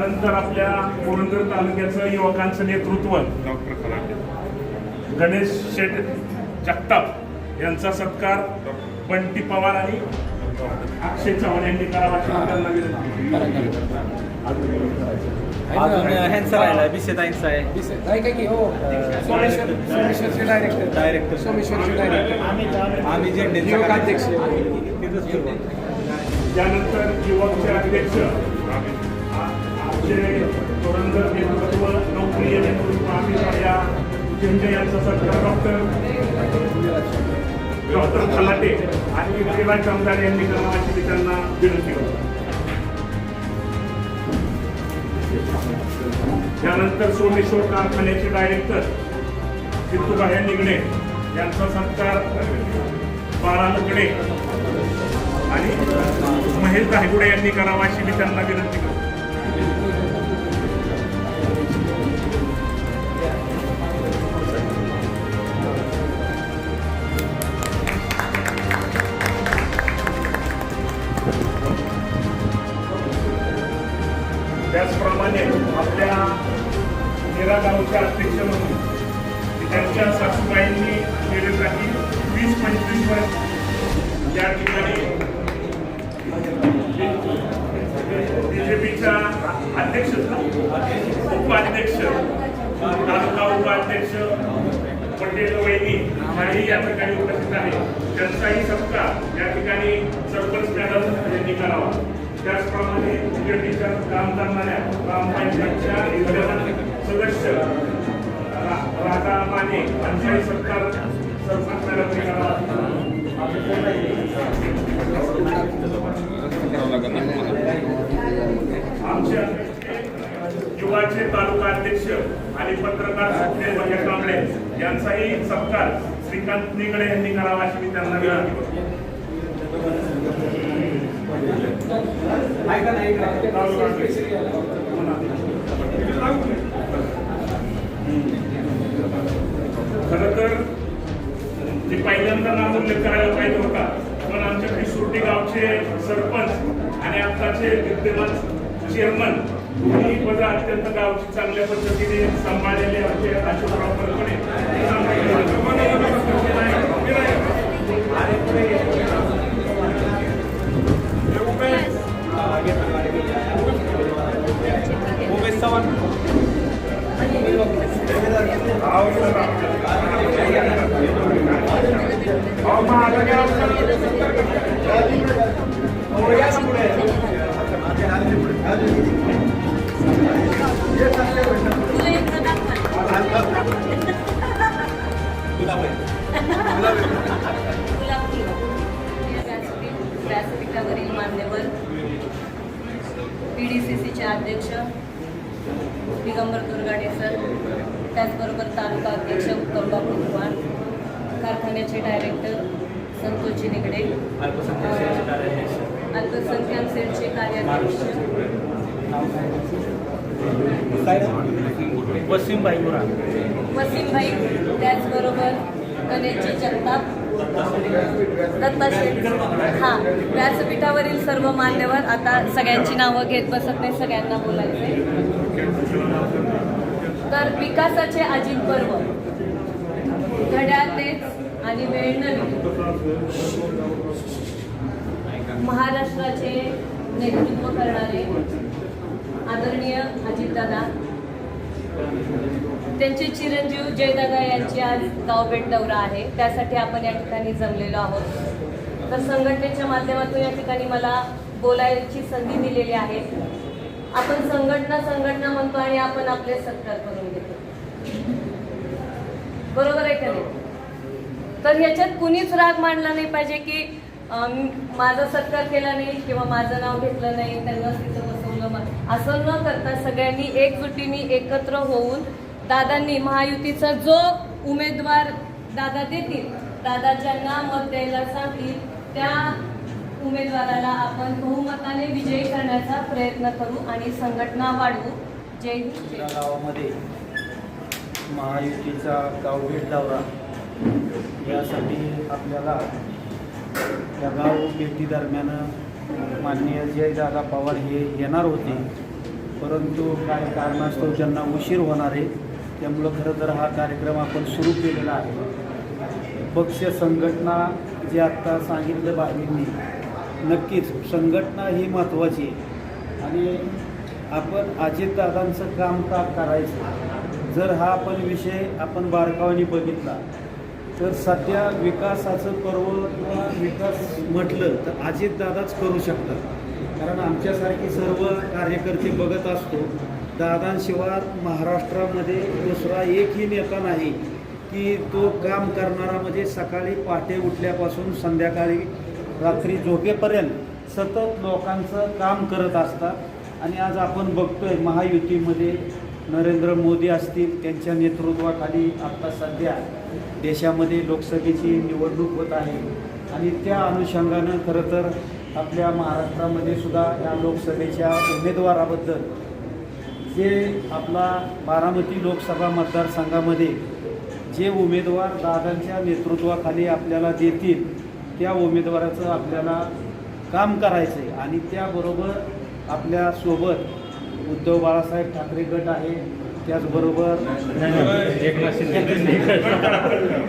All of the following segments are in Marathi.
यानंतर आपल्या पुरंदर तालुक्याचं युवकांचं नेतृत्व डॉक्टर खराटे गणेश शेठ जगताप यांचा सत्कार बंटी पवार आणि अक्षय चव्हाण यांनी करावा त्यांना की हो डायरेक्टर सोमेश्वरचे डायरेक्टर आम्ही त्यानंतर युवकचे अध्यक्ष आमचे पुरंदर नेतृत्व नोकरी नेतृत्व आम्ही या झेंडे यांचा सत्कार डॉक्टर डॉक्टर खलाटे आणि विजयभाई कामदार यांनी करावाची मी त्यांना विनंती करतो. त्यानंतर सोमेश्वर कारखान्याचे डायरेक्टर जितूबाई निगणे यांचा सत्कार बाळा लकडे आणि महेश धायगुडे यांनी करावा अशी मी त्यांना विनंती करतो. त्याचप्रमाणे आपल्या निरा गावच्या अध्यक्ष म्हणून त्यांच्या सासूबाईंनी गेलेसाठी वीस पंचवीस वर्ष या ठिकाणी बीजेपीच्या अध्यक्ष उपाध्यक्ष तालुका उपाध्यक्ष पटेल वैनी ह्याही या ठिकाणी उपस्थित आहे त्यांचाही सत्कार या ठिकाणी सरपंच मॅडम यांनी करावा. त्याचप्रमाणे बीजेपीच्या काम करणाऱ्या ग्रामपंचायतच्या सदस्य रा- राधा माने पंचायत सरकार सरपंच आमच्या युवाचे तालुका अध्यक्ष आणि पत्रकार सुटणे भैया कांबळे यांचाही सत्कार श्रीकांत निगडे यांनी करावा अशी मी त्यांना विनंती करतो. खरं तर ते पहिल्यांदा नाव उल्लेख करायला पाहिजे होता. पण आमच्या पिसुर्टी गावचे सरपंच आणि आताचे विद्यमान चेअरमन ही पद अत्यंत गावची चांगल्या पद्धतीने सांभाळलेले आमचे अशोकराव परपणे आणि पुढे Oh, my God. त्याचबरोबर तालुका अध्यक्ष उत्तमबाबू चव्हाण कारखान्याचे डायरेक्टर संतोषजी निगडे अल्पसंख्याक सेलचे कार्याध्यक्ष. सेलचे कार्याध्यक्ष. वसीम वसीमभाई त्याचबरोबर गणेशजी जगताप. दत्ता शेठ हां व्यासपीठावरील सर्व मान्यवर आता सगळ्यांची नावं घेत बसत नाही सगळ्यांना बोलायचे तर विकासाचे अजित पर्व. घड्याळ तेच आणि वेळ नवी. महाराष्ट्राचे नेतृत्व करणारे आदरणीय अजितदादा. त्यांचे चिरंजीव जयदादा यांची आज गावभेट दौरा आहे. त्यासाठी आपण या ठिकाणी जमलेलो आहोत. तर संघटनेच्या माध्यमातून या ठिकाणी मला बोलायची संधी दिलेली आहे. आपण संघटना संघटना म्हणतो आणि आपण आपले सत्कार करून घेतो. बरोबर आहे का नाही? तर ह्याच्यात कुणीच राग मांडला नाही पाहिजे की माझा सत्कार केला नाही किंवा माझं नाव घेतलं नाही त्यांना तिथं बसवलं असं न करता सगळ्यांनी एकजुटीने एकत्र होऊन दादांनी महायुतीचा जो उमेदवार दादा देतील दादा ज्यांना मत द्यायला सांगतील त्या उमेदवाराला आपण बहुमताने विजयी करण्याचा प्रयत्न करू आणि संघटना वाढवू. जय हिंद. गावामध्ये महायुतीचा गावभेट दौरा. यासाठी आपल्याला या गाव भेटी दरम्यान माननीय जयदादा पवार हे येणार होते. परंतु काही कारणास्तव त्यांना उशीर होणार आहे त्यामुळं खरं तर हा कार्यक्रम आपण सुरू केलेला आहे. पक्ष संघटना जे आत्ता सांगितलं बाबींनी नक्कीच संघटना ही महत्त्वाची आहे. आणि आपण अजितदादांचं काम का करायचं? जर हा आपण विषय आपण बारकावानी बघितला तर सध्या विकासाचं पर्व किंवा विकास म्हटलं तर अजितदादाच करू शकतात. कारण आमच्यासारखी सर्व कार्यकर्ते बघत असतो दादांशिवाय महाराष्ट्रामध्ये दुसरा एकही नेता नाही की तो काम करणारा म्हणजे सकाळी पहाटे उठल्यापासून संध्याकाळी रात्री झोपेपर्यंत सतत लोकांचं काम करत असतात. आणि आज आपण बघतोय महायुतीमध्ये नरेंद्र मोदी असतील त्यांच्या नेतृत्वाखाली आत्ता सध्या देशामध्ये लोकसभेची निवडणूक होत आहे. आणि त्या अनुषंगानं खरं तर आपल्या महाराष्ट्रामध्ये सुद्धा या लोकसभेच्या उमेदवाराबद्दल जे आपला बारामती लोकसभा मतदारसंघामध्ये जे उमेदवार दादांच्या नेतृत्वाखाली आपल्याला देतील त्या उमेदवाराचं आपल्याला काम करायचं आहे आणि त्याबरोबर आपल्यासोबत उद्धव बाळासाहेब ठाकरे गट आहे. त्याचबरोबर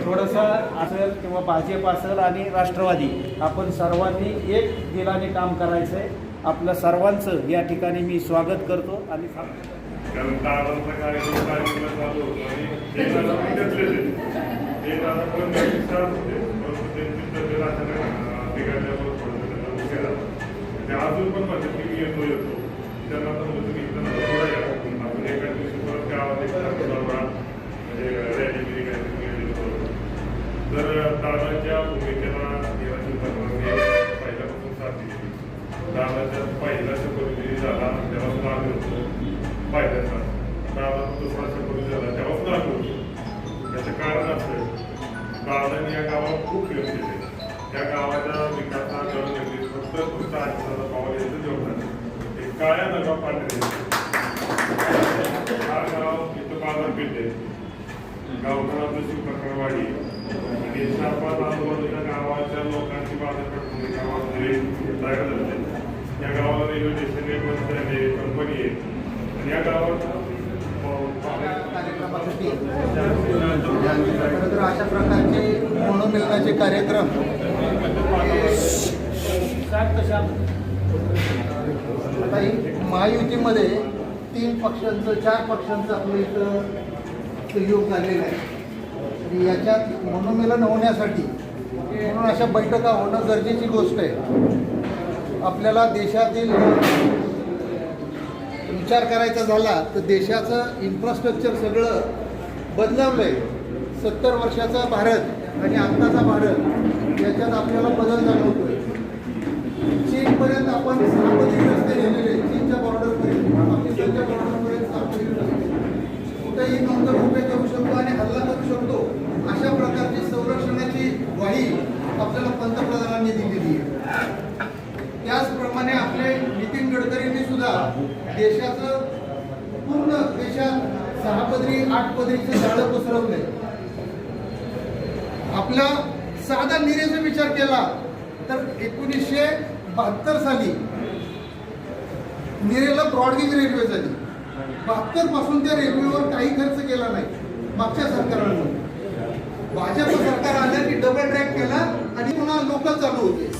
थोडंसं असेल किंवा भाजप असेल आणि राष्ट्रवादी आपण सर्वांनी एक दिलाने काम करायचं आहे आपलं सर्वांचं या ठिकाणी मी स्वागत करतो आणि सांगतो कार्यक्रम कार्यक्रम चालू होतो आणि ते दादा पण घेतलेले ते दादा पण विचार होते परंतु त्यांची तब्येत अचानक बिघडल्यामुळे थोडंसं त्यांना उशीर झाला. ते अजून पण माझ्या की मी येतो. येतो त्यांना पण होतं फक्त फक्त आजचा पाऊल याचं योगदान काळ्या नगा पांढरे हा गाव इथं बाजारपेठ आहे गावकरांचं शिवप्रकरवाडी आणि चार पाच आजूबाजूच्या गावाच्या लोकांची बाजारपेठ म्हणजे गावामध्ये तयार झाले या गावाला रेल्वे स्टेशन आहे बस आहे कंपनी आहे आणि या गावात अशा प्रकारचे मनोमिलनाचे कार्यक्रम आता ही महायुतीमध्ये तीन पक्षांचं चार पक्षांचं आपलं इथं सहयोग झालेलं आहे. आणि याच्यात मनोमिलन होण्यासाठी म्हणून अशा बैठका होणं गरजेची गोष्ट आहे. आपल्याला देशातील विचार करायचा झाला तर देशाचं इन्फ्रास्ट्रक्चर सगळं बदलावलं आहे सत्तर वर्षाचा भारत आणि आत्ताचा भारत याच्यात आपल्याला बदल जाणवतो आहे चीनपर्यंत आपण सार्वजनिक रस्ते नेलेले चीनच्या बॉर्डरपर्यंत पाकिस्तानच्या बॉर्डरपर्यंत सार्वजनिक रस्ते. कुठेही नंतर उभे करू शकतो आणि हल्ला करू शकतो. अशा प्रकारची संरक्षणाची ग्वाही आपल्याला पंतप्रधानांनी दिलेली आहे. त्याचप्रमाणे आपले नितीन गडकरींनी सुद्धा देशाचं पूर्ण देशात सहा पदरी आठ पदरीचं जाळं पसरवलंय. आपला साधा निरेचा विचार केला तर एकोणीसशे बहात्तर साली निरेला ब्रॉडगेज रेल्वे झाली. बहात्तरपासून त्या रेल्वेवर काही खर्च केला नाही मागच्या सरकारांनी. भाजप सरकार आलं की डबल ट्रॅक केला आणि पुन्हा लोकल चालू होते.